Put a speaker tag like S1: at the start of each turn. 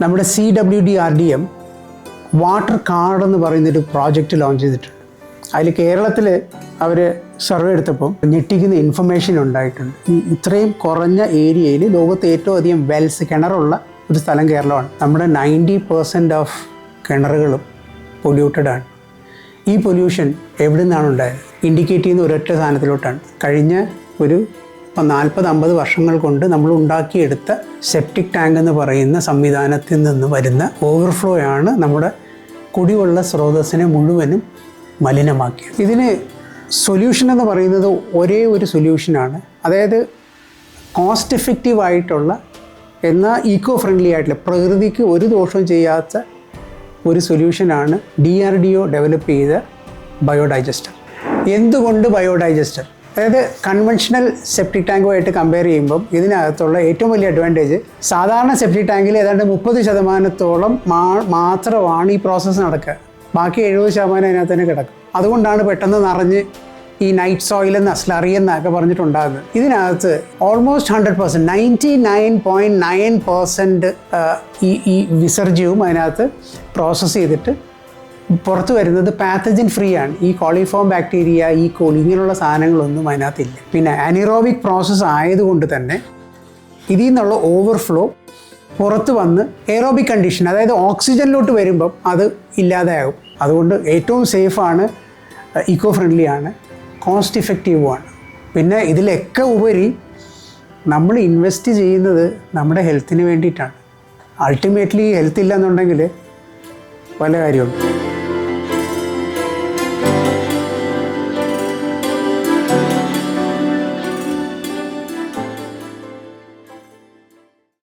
S1: നമ്മുടെ C W D R D M water card എന്ന് പറയുന്നൊരു പ്രോജക്റ്റ് ലോഞ്ച് ചെയ്തിട്ടുണ്ട്. അതിൽ കേരളത്തിൽ അവർ സർവേ എടുത്തപ്പോൾ ഞെട്ടിക്കുന്ന ഇൻഫർമേഷൻ ഉണ്ടായിട്ടുണ്ട്. ഈ ഇത്രയും കുറഞ്ഞ ഏരിയയിൽ ലോകത്ത് ഏറ്റവും അധികം വെൽസ് കിണറുള്ള ഒരു സ്ഥലം കേരളമാണ്. നമ്മുടെ നയന്റി പെർസെന്റ് ഓഫ് കിണറുകളും പൊല്യൂട്ടഡ് ആണ്. ഈ പൊല്യൂഷൻ എവിടെ നിന്നാണ് ഉണ്ടായത്? ഇൻഡിക്കേറ്റ് ചെയ്യുന്ന ഒരൊറ്റ സാധനത്തിലോട്ടാണ്. കഴിഞ്ഞ ഒരു ഇപ്പം നാൽപ്പത് അമ്പത് വർഷങ്ങൾ കൊണ്ട് നമ്മൾ ഉണ്ടാക്കിയെടുത്ത സെപ്റ്റിക് ടാങ്ക് എന്ന് പറയുന്ന സംവിധാനത്തിൽ നിന്ന് വരുന്ന ഓവർഫ്ലോ ആണ് നമ്മുടെ കുടിവെള്ള സ്രോതസ്സിനെ മുഴുവനും മലിനമാക്കിയത് ഇതിന് സൊല്യൂഷൻ എന്ന് പറയുന്നത് ഒരേ ഒരു സൊല്യൂഷനാണ് അതായത് കോസ്റ്റ് എഫക്റ്റീവ് ആയിട്ടുള്ള എന്നാൽ ഈക്കോ ഫ്രണ്ട്ലി ആയിട്ടുള്ള പ്രകൃതിക്ക് ഒരു ദോഷവും ചെയ്യാത്ത ഒരു സൊല്യൂഷനാണ് D R D O develop ചെയ്ത ബയോഡൈജസ്റ്റർ എന്തുകൊണ്ട് ബയോഡൈജസ്റ്റർ അതായത് കൺവെൻഷണൽ സെപ്റ്റിക് ടാങ്കുമായിട്ട് കമ്പയർ ചെയ്യുമ്പം ഇതിനകത്തുള്ള ഏറ്റവും വലിയ അഡ്വാന്റേജ് സാധാരണ സെപ്റ്റിക് ടാങ്കിൽ ഏതാണ്ട് മുപ്പത് ശതമാനത്തോളം മാത്രമാണ് ഈ പ്രോസസ്സ് നടക്കുക. ബാക്കി എഴുപത് ശതമാനം അതിനകത്ത് തന്നെ കിടക്കും. അതുകൊണ്ടാണ് പെട്ടെന്ന് നിറഞ്ഞ് ഈ നൈറ്റ് സോയിൽ എന്ന് അസ്ലറി എന്നൊക്കെ പറഞ്ഞിട്ടുണ്ടാകുന്നത്. ഇതിനകത്ത് almost hundred percent ninety nine point nine percent ഈ ഈ വിസർജ്യവും അതിനകത്ത് പ്രോസസ്സ് ചെയ്തിട്ട് പുറത്ത് വരുന്നത് പാത്തജൻ ഫ്രീ ആണ്. ഈ കോളിഫോം ബാക്ടീരിയ ഈ കോളി ഇങ്ങനെയുള്ള സാധനങ്ങളൊന്നും അതിനകത്തില്ല പിന്നെ അനിറോബിക് പ്രോസസ്സ് ആയതുകൊണ്ട് തന്നെ ഇതിൽ നിന്നുള്ള ഓവർഫ്ലോ പുറത്ത് വന്ന് എയറോബിക് കണ്ടീഷൻ അതായത് ഓക്സിജനിലോട്ട് വരുമ്പം അത് ഇല്ലാതെയാകും. അതുകൊണ്ട് ഏറ്റവും സേഫാണ് ഇക്കോ ഫ്രണ്ട്ലി ആണ് കോസ്റ്റ് ഇഫക്റ്റീവുമാണ് പിന്നെ ഇതിലൊക്കെ ഉപരി നമ്മൾ ഇൻവെസ്റ്റ് ചെയ്യുന്നത് നമ്മുടെ ഹെൽത്തിന് വേണ്ടിയിട്ടാണ്. അൾട്ടിമേറ്റ്ലി ഹെൽത്ത് ഇല്ല എന്നുണ്ടെങ്കിൽ പല കാര്യമുണ്ട്.